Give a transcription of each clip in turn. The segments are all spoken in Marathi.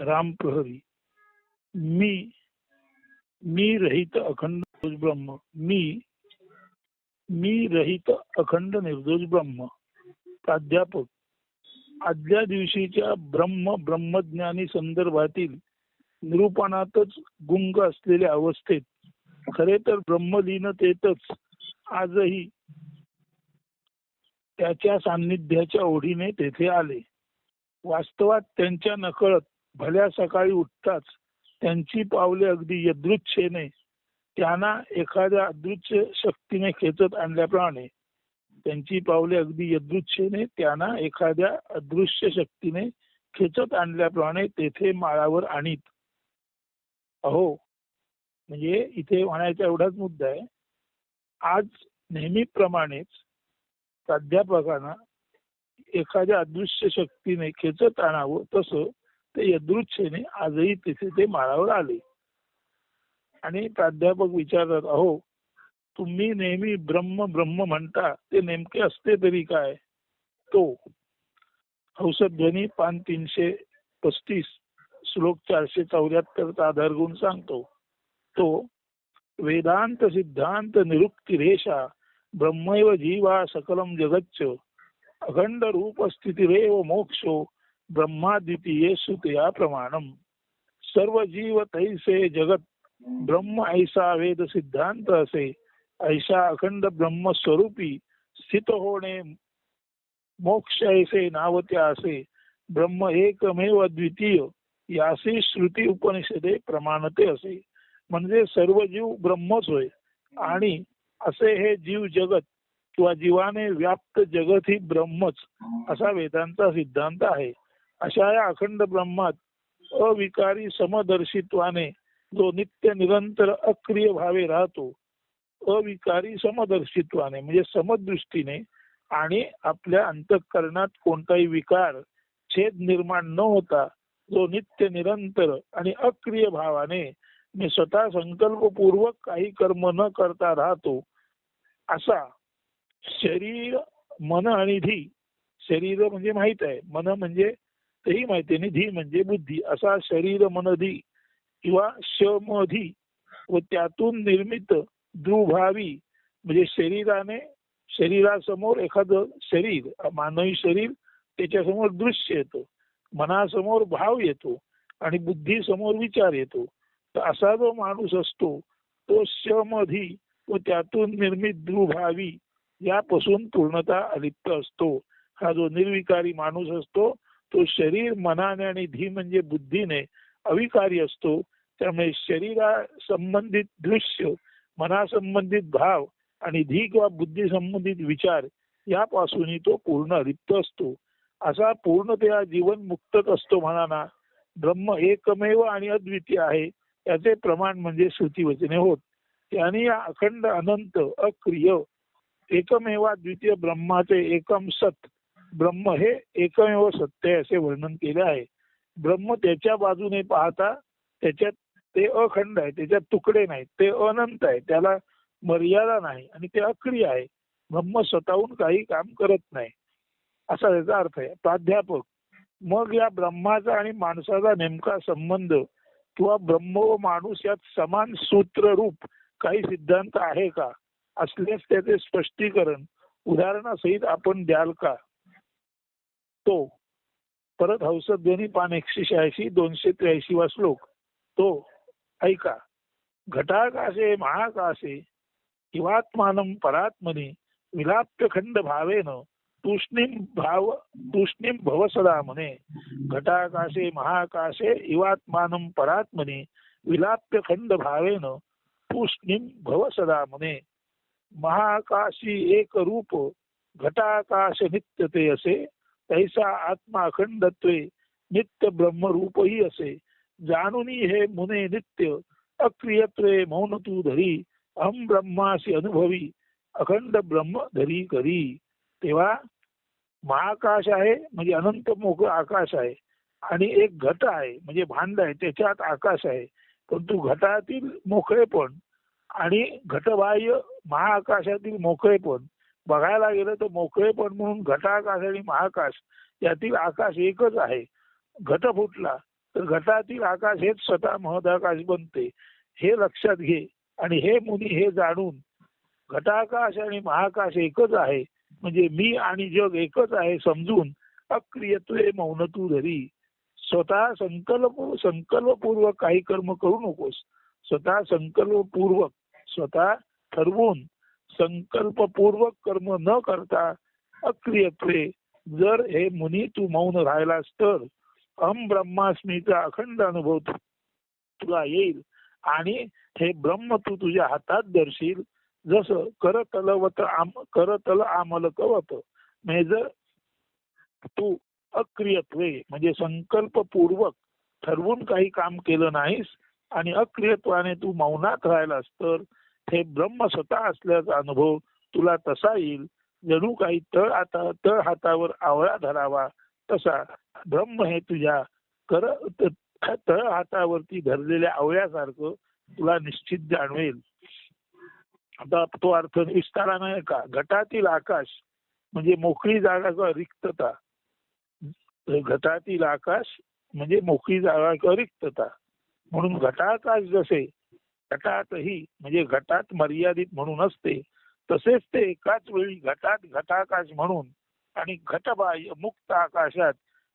राम प्रहरी. मी मी रहित अखंड निर्दोष ब्रह्म. मी मी रहित अखंड निर्दोष ब्रह्म. प्राध्यापक आदल्या दिवशीच्या ब्रह्म ब्रह्मज्ञानी संदर्भातील निरूपणातच गुंग असलेल्या अवस्थेत खरे तर ब्रह्मलीनतेतच आजही त्याच्या सान्निध्याच्या ओढीने तेथे आले. वास्तवात त्यांच्या नकळत भल्या सकाळी उठताच त्यांची पावले अगदी यदृच्छेने त्यांना एखाद्या अदृश्य शक्तीने खेचत आणल्याप्रमाणे त्यांची पावले अगदी यदृच्छेने त्यांना एखाद्या अदृश्य शक्तीने खेचत आणल्याप्रमाणे तेथे माळावर आणीत. अहो म्हणजे इथे म्हणायचा एवढाच मुद्दा आहे. आज नेहमीप्रमाणेच प्राध्यापकांना एखाद्या अदृश्य शक्तीने खेचत आणावं तसं ते यदृच्छेने आजही तिथे ते माळावर आले. आणि प्राध्यापक विचारतात अहो तुम्ही नेहमी ब्रह्म ब्रह्म म्हणता ते नेमके असते तरी काय? तो हौसध्वनी पान तीनशे पस्तीस श्लोक चारशे चौऱ्याहत्तरचा आधार गुण सांगतो. तो वेदांत सिद्धांत निरुक्ती रेषा ब्रह्मैव जीवा सकलम जगच्च अखंड रूप स्थितिरेव मोक्षो ब्रह्माद्वितीये सुतया प्रमाणम सर्व जीव तैसे जगत ब्रह्म ऐसा वेद सिद्धांत असे ऐसा अखंड ब्रह्म स्वरूपी स्थित होणे मोक्ष ऐसे नावत्या असे ब्रह्म एकमेव द्वितीय यासी श्रुती उपनिषदे प्रमाणते असे। म्हणजे सर्व जीव ब्रह्मच होय आणि असे हे जीव जगत किंवा जीवाने व्याप्त जगत ही ब्रह्मच असा वेदांचा सिद्धांत आहे. अशा या अखंड ब्रह्मात अविकारी समदर्शित्वाने जो नित्य निरंतर अक्रिय भावे राहतो अविकारी समदर्शित्वाने म्हणजे समदृष्टीने आणि आपल्या अंतःकरणात कोणताही विकार छेद निर्माण न होता जो नित्य निरंतर आणि अक्रिय भावाने मी स्वतः संकल्पपूर्वक काही कर्म न करता राहतो असा शरीर मन आणि धी शरीर म्हणजे माहीत आहे. मन म्हणजे तेही माहिती आहे धी म्हणजे बुद्धी. असा शरीर मनधी किंवा शमधी व त्यातून निर्मित द्रुभावी म्हणजे शरीराने शरीरासमोर एखादं शरीर मानवी शरीर त्याच्यासमोर दृश्य येतं. मनासमोर भाव येतो आणि बुद्धीसमोर विचार येतो. तर असा जो माणूस असतो तो शमधी व त्यातून निर्मित द्रुभावी यापासून पूर्णता अलिप्त असतो. हा जो निर्विकारी माणूस असतो तो शरीर मनाने आणि धी म्हणजे बुद्धीने अविकारी असतो. त्यामुळे शरीरा संबंधित दृश्य मनासंबंधित भाव आणि धी किंवा बुद्धी संबंधित विचार यापासूनही तो पूर्ण रिक्त असतो. असा पूर्णतया जीवन मुक्तच असतो म्हणाना ब्रह्म एकमेव आणि अद्वितीय आहे याचे प्रमाण म्हणजे श्रुतीवचने होत. त्याने या अखंड अनंत अक्रिय एकमेवा द्वितीय ब्रह्माचे एकम सत ब्रह्म हे एकमेव सत्य आहे असे वर्णन केले आहे. ब्रह्म त्याच्या बाजूने पाहता त्याच्यात ते अखंड आहे त्याच्यात तुकडे नाहीत ते अनंत आहे त्याला मर्यादा नाही आणि ते अक्रिय आहे. ब्रह्म स्वतःहून काही काम करत नाही. असा त्याचा अर्थ आहे. प्राध्यापक मग या ब्रह्माचा आणि माणसाचा नेमका संबंध किंवा ब्रह्म व माणूस यात समान सूत्र रूप काही सिद्धांत आहे का? असल्यास त्याचे स्पष्टीकरण उदाहरणासहित आपण द्याल का? तो. परत हौसध्वनी पान एकशे शहाऐंशी दोनशे त्र्याऐंशी वा श्लोक. तो ऐका. घटाकाशे महाकाशे किवात्मानं परात्मने विलाप्य खंड भावेन तूष्णीम भाव तूष्णीम भव सदा म्हणे घटाकाशे महाकाशे इवात्मानं परात्मने विलाप्य खंड भावेन तूष्णीम भव सदा म्हणे महाकाशी एक रूप घटाकाश नित्य ते असे तैसा आत्मा अखंडत्वे नित्य ब्रह्मरूपही असे. जाणूनी हे मुने नित्य अक्रियत्वे मौन तू धरी अहम ब्रह्मासी अनुभवी अखंड ब्रह्म धरी करी. तेव्हा महाकाश आहे म्हणजे अनंत मोकळ आकाश आहे आणि एक घट आहे म्हणजे भांड आहे त्याच्यात आकाश आहे. परंतु घटातील मोकळेपण आणि घटबाह्य महाआकाशातील मोकळेपण बघायला गेलं तर मोकळेपण म्हणून घटाकाश आणि महाकाश यातील आकाश एकच आहे. घट फुटला तर घटातील आकाश हेच स्वतः महदाकाश बनते. हे लक्षात घे आणि हे मुनी हे जाणून घटाकाश आणि महाकाश एकच आहे. म्हणजे मी आणि जग एकच आहे समजून अक्रियत्वे मौन तू धरी. स्वतः संकल्प संकल्पपूर्वक काही कर्म करू नकोस. स्वतः संकल्पपूर्वक स्वतः ठरवून संकल्पपूर्वक कर्म न करता अक्रियत्वे जर हे मुनी तू मौन राहिलास तर अहम ब्रह्मास्मीचा अखंड अनुभव तुला येईल. आणि हे ब्रह्म तू तुझ्या हातात धरशील. जसं करतलवत आम करतल आमल कवत म्हणजे तू अक्रियत्वे म्हणजे संकल्पपूर्वक ठरवून काही काम केलं नाहीस आणि अक्रियत्वाने तू मौनात राहिलास तर हे ब्रह्म स्वतः असल्याचा अनुभव तुला तसा येईल. जणू काही तळ आता तळ हातावर आवळा धरावा. तसा ब्रह्म हे तुझ्या कर तळ हातावरती धरलेल्या आवळ्यासारखं तुला निश्चित जाणवेल. आता तो अर्थ विस्ताराने आहे का? घटातील आकाश म्हणजे मोकळी जागा किंवा रिक्तता. घटातील आकाश म्हणजे मोकळी जागा किंवा रिक्तता. म्हणून घटाकाश जसे घटातही म्हणजे घटात मर्यादित म्हणून असते तसेच ते एकाच वेळी घटात घटाकाश म्हणून आणि घटबाह्य मुक्त आकाशात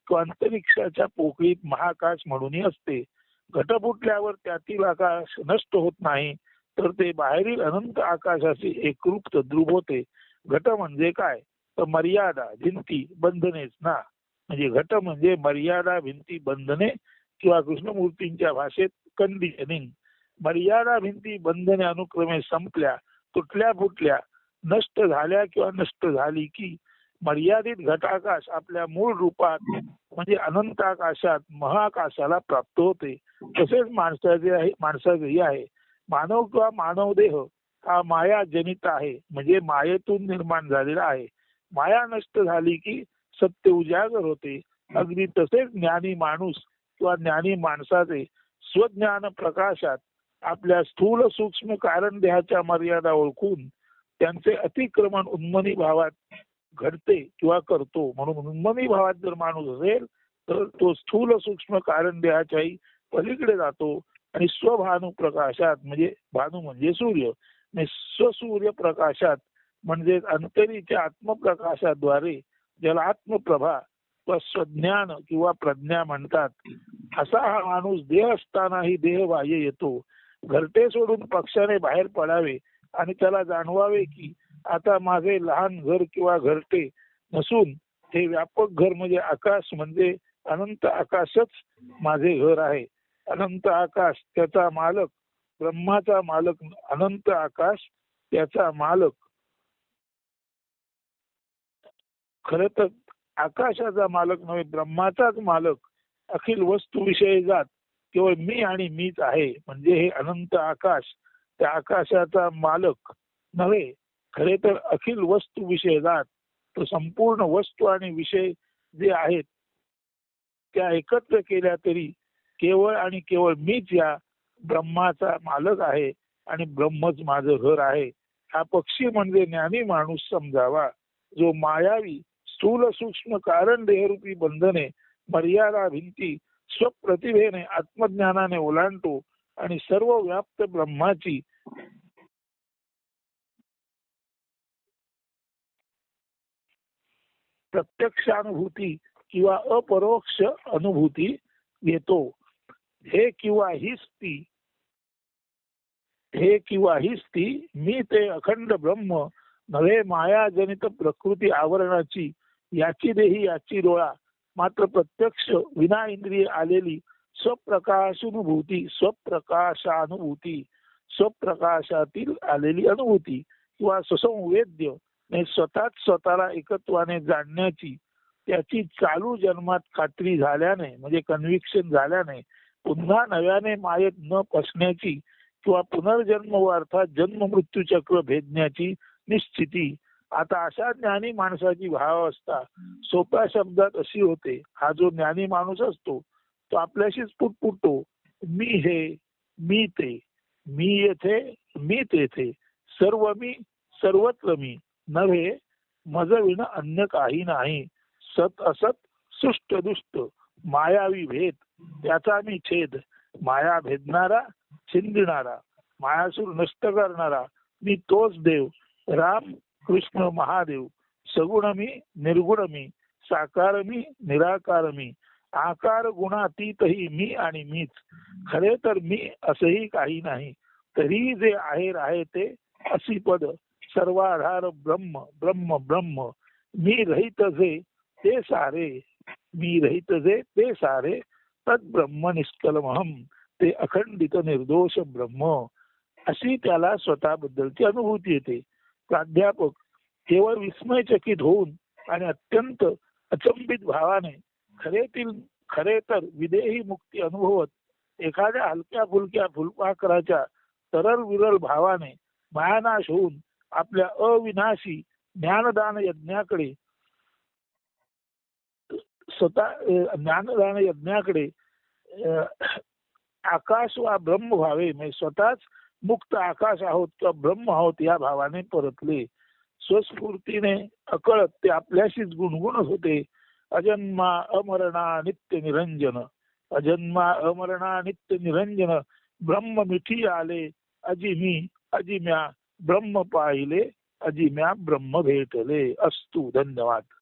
किंवा अंतरिक्षाच्या पोकळीत महाकाश म्हणूनही असते. घट फुटल्यावर त्यातील आकाश नष्ट होत नाही तर ते बाहेरील अनंत आकाशाचे एकरूप तद्रूप होते. घट म्हणजे काय? तर मर्यादा भिंती बंधनेच ना. म्हणजे घट म्हणजे मर्यादा भिंती बंधने किंवा कृष्णमूर्तींच्या भाषेत कंडिशनिंग मर्यादा भिंती बंधने अनुक्रमे संपल्या तुटल्या फुटल्या नष्ट झाल्या किंवा नष्ट झाली की मर्यादित घटाकाश आपल्या मूळ रूपात म्हणजे अनंत आकाशात महाकाशाला प्राप्त होते. तसेच माणसाचे आहे माणसाचेही आहे. मानव किंवा मानव देह हा माया जनित आहे म्हणजे मायेतून निर्माण झालेला आहे. माया नष्ट झाली की सत्य उजागर होते. अगदी तसेच ज्ञानी माणूस किंवा ज्ञानी माणसाचे स्वज्ञान प्रकाशात आपल्या स्थूल सूक्ष्म कारण देहाच्या मर्यादा ओळखून त्यांचे अतिक्रमण उन्मनी भावात घडते किंवा करतो. म्हणून उन्मनी भावात जर माणूस असेल तर तो स्थूल सूक्ष्म कारण देहाच्याही पलीकडे जातो आणि स्वभानू प्रकाशात म्हणजे भानू म्हणजे सूर्य. आणि स्वसूर्य प्रकाशात म्हणजे अंतरीच्या आत्मप्रकाशाद्वारे ज्याला आत्मप्रभा व स्वज्ञान किंवा प्रज्ञा म्हणतात असा हा माणूस देह असतानाही देह बाह्य येतो. घरटे सोडून पक्षाने बाहेर पडावे आणि त्याला जाणवावे की आता माझे लहान घर किंवा घरटे नसून हे व्यापक घर म्हणजे आकाश म्हणजे अनंत आकाशच माझे घर आहे. अनंत आकाश त्याचा मालक ब्रह्माचा मालक अनंत आकाश त्याचा मालक. खर तर आकाशाचा मालक नव्हे ब्रह्माचाच मालक अखिल वस्तू विषयी जात केवळ मी आणि मीच आहे. म्हणजे हे अनंत आकाश. त्या आकाशाचा मालक नव्हे. खरे तर अखिल वस्तू विषय जात तो संपूर्ण वस्तू आणि विषय जे आहेत त्या एकत्र केल्या तरी केवळ आणि केवळ मीच या ब्रह्माचा मालक आहे आणि ब्रह्मच माझं घर आहे. हा पक्षी म्हणजे ज्ञानी माणूस समजावा. जो मायावी स्थूल सूक्ष्म कारण देहरूपी बंधने मर्यादा भिंती स्वप्रतिभेने आत्मज्ञानाने ओलांडतो आणि सर्व व्याप्त ब्रह्माची प्रत्यक्षानुभूती किंवा अपरोक्ष अनुभूती घेतो. हे किंवा हीच ती हे किंवा हीच ती मी ते अखंड ब्रह्म नव्हे मायाजनित प्रकृती आवरणाची याची देही याची डोळा मात्र प्रत्यक्ष विना इंद्रिय आलेली स्वप्रकाशानुभूती स्वप्रकाशानुभूती स्वप्रकाशातील आलेली अनुभूती किंवा स्वसंवेद्य स्वतःच स्वतःला एकत्वाने जाणण्याची त्याची चालू जन्मात खात्री झाल्याने म्हणजे कन्व्हिक्शन झाल्याने पुन्हा नव्याने मायेत न फसण्याची किंवा पुनर्जन्म व अर्थात जन्म मृत्यू चक्र भेदण्याची निश्चिती आता अशा ज्ञानी माणसाची भावावस्था सोप्या शब्दात अशी होते हा जो ज्ञानी माणूस असतो तो आपल्याशीच पुटपुटतो. मी हे मी ते मी येथे मी तेथे सर्व मी सर्वत्र मी नव्हे मज विण अन्य काही नाही. सत असत सुष्ट दुष्ट मायावी भेद त्याचा मी छेद माया भेदणारा छिंदणारा मायासूर नष्ट करणारा मी तोच देव राम कृष्ण महादेव सगुण मी निर्गुण मी साकार मी निराकार मी आकार गुणातीतही मी आणि मीच. खरे तर मी असंही काही नाही तरी जे आहे राहे ते असी पद. सर्वाधार ब्रह्म ब्रह्म ब्रह्म. मी रहित जे ते सारे. मी रहित जे ते सारे. तत् ब्रह्म निष्कलमहम ते अखंडित निर्दोष ब्रह्म. अशी त्याला स्वतःबद्दलची अनुभूती येते. प्राध्यापक केवळ विस्मयचकित होऊन आणि अत्यंत अचंबित भावाने खरेतील खरे तर विदेही मुक्ती अनुभवत एखाद्या हलक्या फुलक्या फुलपाखराच्या तरल विरल भावाने मायानाश होऊन आपल्या अविनाशी ज्ञानदान यज्ञाकडे स्वतः ज्ञानदान यज्ञाकडे आकाश वा ब्रह्म व्हावे म्हणजे स्वतःच मुक्त आकाश आहोत किंवा ब्रह्म आहोत या भावाने परतले. स्वस्फूर्तीने अकळत ते आपल्याशीच गुणगुणत होते. अजन्मा अमरणा नित्य निरंजन. अजन्मा अमरणा नित्य निरंजन. ब्रह्म मिठी आले अजिमी अजिम्या ब्रह्म पाहिले अजिम्या ब्रह्म भेटले. अस्तु धन्यवाद.